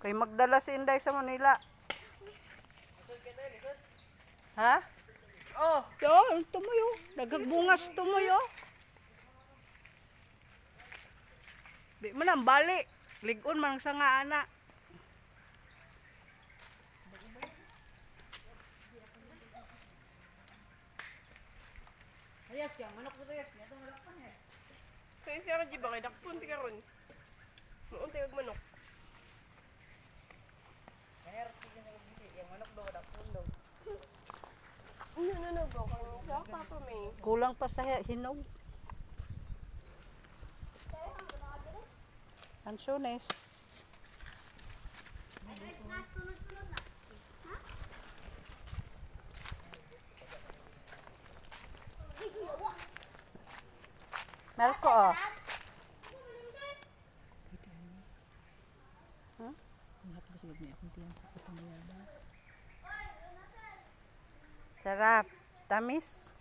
Kay magdala si Inday sa Manila. Ha? Oh, Yo, tumuyo. Nagagbungas tumuyo. Di man ang bali. Ligon man ang sanga ana. ayas ka, manok ko ayas. Ito manok pa niya. Yung siya di ba kay dakpon ti karon. Na ba kang sa papa may. Kulang pa sa hinog. Ansunes. Melko oh. Sarap. Tamis.